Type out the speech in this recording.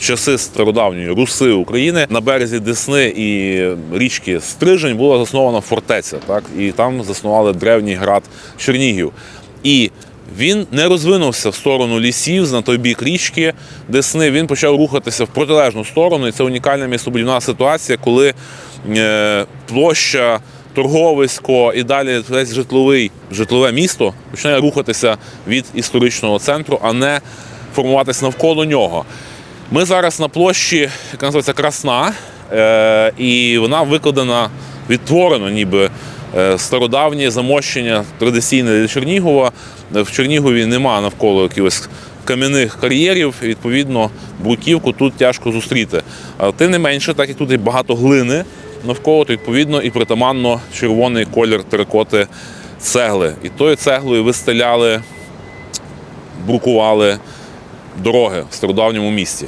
Часи стародавньої Руси України на березі Десни і річки Стрижень була заснована фортеця, так і там заснували древній град Чернігів. І він не розвинувся в сторону лісів на той бік річки Десни. Він почав рухатися в протилежну сторону, і це унікальна містобудівна ситуація, коли е, площа торговисько і далі весь житловий житлове місто починає рухатися від історичного центру, а не формуватися навколо нього. Ми зараз на площі, яка називається Красна, е, і вона викладена, відтворено ніби е, стародавнє замощення традиційне для Чернігова. В Чернігові нема навколо якихось кам'яних кар'єрів, і, відповідно, бруківку тут тяжко зустріти. Тим не менше, так як тут є багато глини навколо, то відповідно і притаманно червоний колір теракоти цегли. І тою цеглою вистеляли, брукували дороги в стародавньому місті.